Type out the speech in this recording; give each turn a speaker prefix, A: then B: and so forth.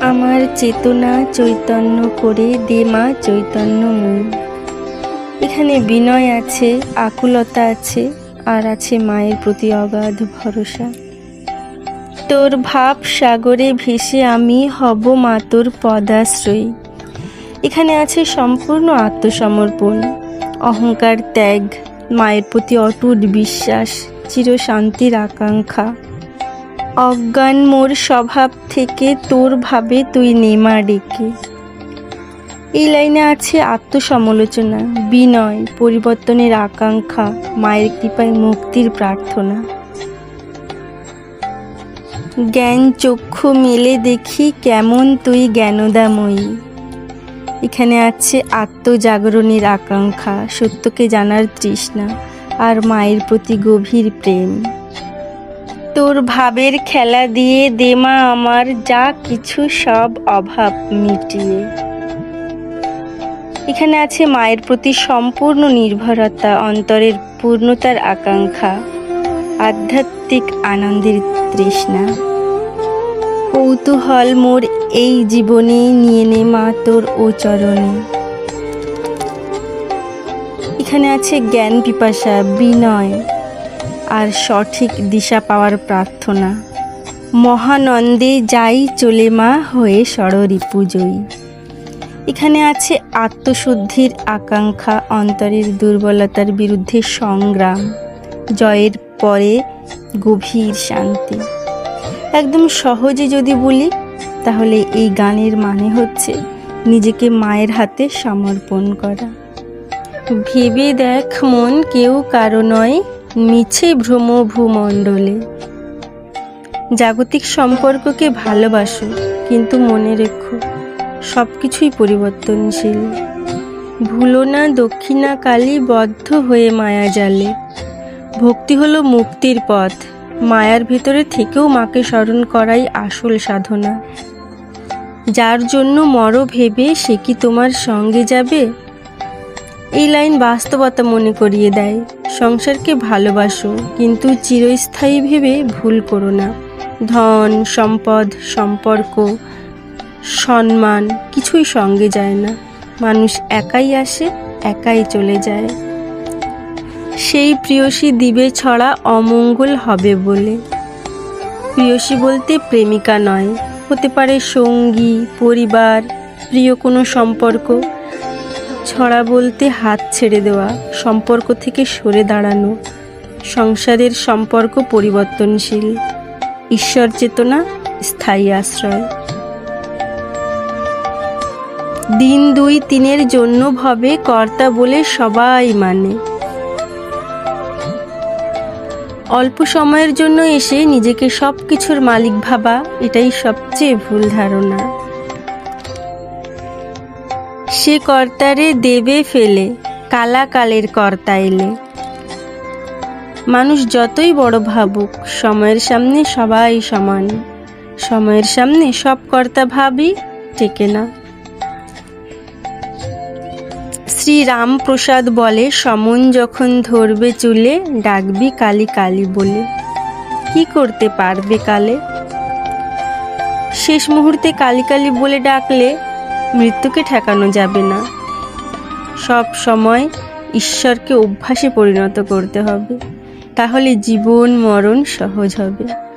A: আমার চেতনা চৈতন্য করে দে মা চৈতন্যময়ী এখানে বিনয় আছে, আকুলতা আছে, আর আছে মায়ের প্রতি অগাধ ভরসা। তোর ভাব সাগরে ভেসে আমি হব মা তোর পদাশ্রয়ী। এখানে আছে সম্পূর্ণ আত্মসমর্পণ, অহংকার, ত্যাগ, মায়ের প্রতি অটুট বিশ্বাস, চিরশান্তির আকাঙ্ক্ষা। অজ্ঞান মোর স্বভাব থেকে তোর ভাবে তুই নেমা ডেকে। এই লাইনে আছে আত্মসমালোচনা, বিনয়, পরিবর্তনের আকাঙ্ক্ষা, মায়ের কৃপায় মুক্তির প্রার্থনা। জ্ঞান চক্ষু মেলে দেখি কেমন তুই জ্ঞানদাময়ী। এখানে আছে আত্মজাগরণের আকাঙ্ক্ষা, সত্যকে জানার তৃষ্ণা, আর মায়ের প্রতি গভীর প্রেম। তোর ভাবের খেলা দিয়ে দেমা আমার, যা কিছু সব অভাব মিটিয়ে। এখানে আছে মায়ের প্রতি সম্পূর্ণ নির্ভরতা, অন্তরের পূর্ণতার আকাঙ্ক্ষা, আধ্যাত্মিক আনন্দের তৃষ্ণা। কৌতূহল মোর এই জীবনে নিয়ে নে মা তোর ও চরণে। এখানে আছে জ্ঞান পিপাসা, বিনয় আর সঠিক দিশা পাওয়ার প্রার্থনা। মহানন্দে যাই চলে মা হয়ে ষড়রিপুজয়ী। এখানে আছে আত্মশুদ্ধির আকাঙ্ক্ষা, অন্তরের দুর্বলতার বিরুদ্ধে সংগ্রাম, জয়ের পরে গভীর শান্তি। একদম সহজে যদি বলি, তাহলে এই গানের মানে হচ্ছে নিজেকে মায়ের হাতে সমর্পণ করা। ভেবে দেখ মন কেউ কারও নয় মিছে ভ্রম ভূমণ্ডলে জাগতিক সম্পর্ককে ভালোবাসো, কিন্তু মনে রেখো সব কিছুই পরিবর্তনশীল। ভুলো না দক্ষিণা কালী বদ্ধ হয়ে মায়া জালে। ভক্তি হলো মুক্তির পথ, মায়ার ভিতরে থেকেও মাকে স্মরণ করাই আসল সাধনা। যার জন্য মর ভেবে সে কি তোমার সঙ্গে যাবে? এই লাইন বাস্তবতা মনে করিয়ে দেয়। সংসারকে ভালোবাসো, কিন্তু চিরস্থায়ী ভেবে ভুল করো না। ধন, সম্পদ, সম্পর্ক, সম্মান কিছুই সঙ্গে যায় না। মানুষ একাই আসে, একাই চলে যায়। সেই প্রিয়সী দিবে ছড়া অমঙ্গল হবে বলে। প্রিয়সী বলতে প্রেমিকা নয়, হতে পারে সঙ্গী, পরিবার, প্রিয় কোনো সম্পর্ক। ছড়া বলতে হাত ছেড়ে দেওয়া, সম্পর্ক থেকে সরে দাঁড়ানো, সংসারের সম্পর্ক পরিবর্তনশীল, ঈশ্বর চেতনা, স্থায়ী আশ্রয়। দিন দুই তিনের জন্য ভবে কর্তা বলে সবাই মানে। অল্প সময়ের জন্য এসে নিজেকে সব কিছুর মালিক ভাবা, এটাই সবচেয়ে ভুল ধারণা। সে কর্তারে দেবে ফেলে, কালা কালের কর্তা এলে। মানুষ যতই বড় ভাবুক, সময়ের সামনে সবাই সমান। সময়ের সামনে সব কর্তা ভাবি টেকে না। শ্রী রামপ্রসাদ বলে, সমন যখন ধরবে চুলে, ডাকবি কালি কালি বলে। কি করতে পারবে কালে? শেষ মুহূর্তে কালি কালি বলে ডাকলে মৃত্যুকে ঠেকানো যাবে না। সব সময় ঈশ্বরকে অভ্যাসে পরিণত করতে হবে। তাহলে জীবন, মরণ সহজ হবে।